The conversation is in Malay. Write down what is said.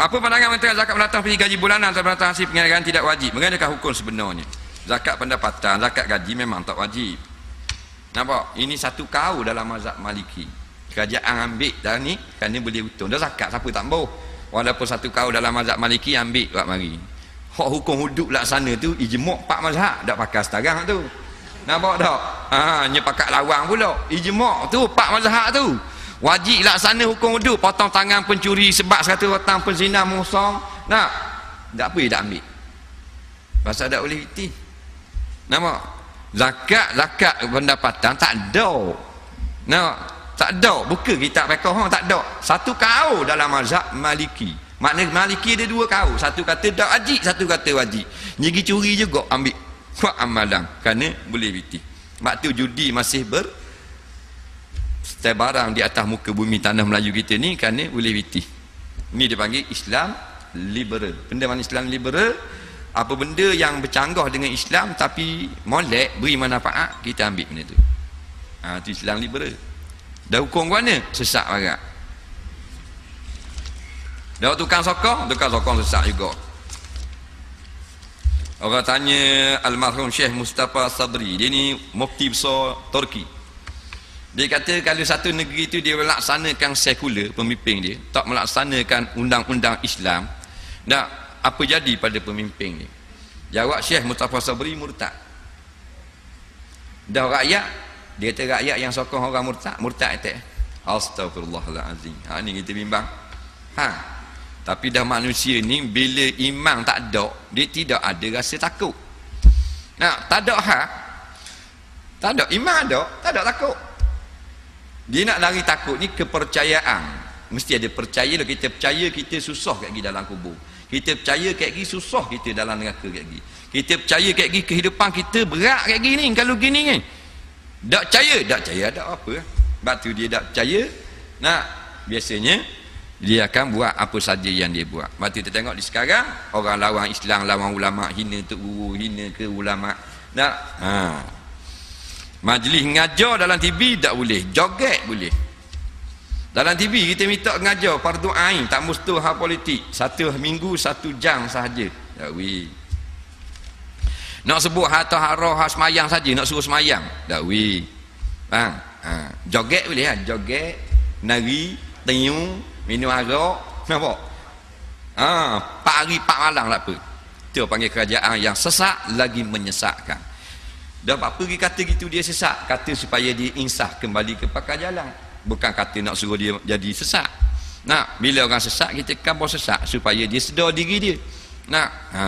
Apa pandangan menteri zakat pendapatan pergi gaji bulanan atau pendapatan hasil penganiayaan tidak wajib? Bagaimana hukum sebenarnya? Zakat pendapatan, zakat gaji memang tak wajib. Nampak? Ini satu kau dalam mazhab Maliki. Kerajaan ambil dah ni kerana boleh untung. Dah zakat siapa tak mau? Walaupun satu kau dalam mazhab Maliki ambil buat mari. Hak hukum hudud laksana tu ijma' pak mazhab dak pakai setarang tu. Nampak tak? Ha, nyepakat lawang pula. Ijma' tu pak mazhab tu. Wajib laksana hukum wuduk potong tangan pencuri sebab satu petang penzina musang. Nak? Tak apa dia tak ambil. Pasal tak boleh iti. Nama? Zakat, zakat pendapatan tak ada. Nama? Tak ada. Buka kitab rekah ha, tak ada. Satu kau dalam mazhab maliki. Makna maliki ada dua kau. Satu kata tak wajib, satu kata wajib. Nyegi curi juga ambil. Kuat amalan. Kerana boleh iti. Mak tu judi masih ber setiap barang di atas muka bumi tanah Melayu kita ni kerana boleh witi ni dipanggil Islam liberal. Benda mana Islam liberal apa benda yang bercanggah dengan Islam tapi molek beri manfaat kita ambil benda tu. Ha, tu Islam liberal. Dah hukum ke mana? Sesak barat dah tukang sokong? Tukang sokong sesak juga. Orang tanya almarhum Syekh Mustafa Sabri. Dia ni mufti besar Turki dia kata kalau satu negeri itu dia melaksanakan sekular pemimpin dia, tak melaksanakan undang-undang Islam, dah apa jadi pada pemimpin ni? Jawab Syekh Mustafa Sabri murtad. Dah rakyat, dia kata rakyat yang sokong orang murtad, murtad itu. Astagfirullahalazim. Ha ni kita bimbang. Ha. Tapi dah manusia ni bila iman tak ada, dia tidak ada rasa takut. Nah, tak ada ha. Tak ada iman ada, tak ada takut. Dia nak lari takut ni kepercayaan. Mesti ada percaya lah kita percaya kita susah kat lagi dalam kubur. Kita percaya kat lagi susah kita dalam neraka kat lagi. Kita percaya kat lagi kehidupan kita berat kat gini kalau gini ni. Tak percaya, tak percaya ada apa. Sebab tu dia tak percaya. Nah, biasanya dia akan buat apa saja yang dia buat. Sebab tu kita tengok di sekarang orang lawan Islam, lawan ulama, hina tu guru, hina ke ulama. Nah, ha. Majlis ngajar dalam TV tak boleh. Joget boleh. Dalam TV kita minta ngajar fardu ain, tak mesti hal politik. Satu minggu satu jam sahaja. Tak wi. Nak sebut harta harah has semayang saja, nak suruh semayang. Tak wi. Ha, ha. Joget boleh kan? Joget, nari, tenyum, minum arak, nampak? Ha, pak hari, pak malam tak apa. Itu panggil kerajaan yang sesak lagi menyesakkan. Dah apa pergi kata gitu dia sesak Kata supaya dia insah kembali ke pakar jalan Bukan kata nak suruh dia jadi sesak Nah, bila orang sesak kita bawa sesak supaya dia sedar diri dia. Nah, ha.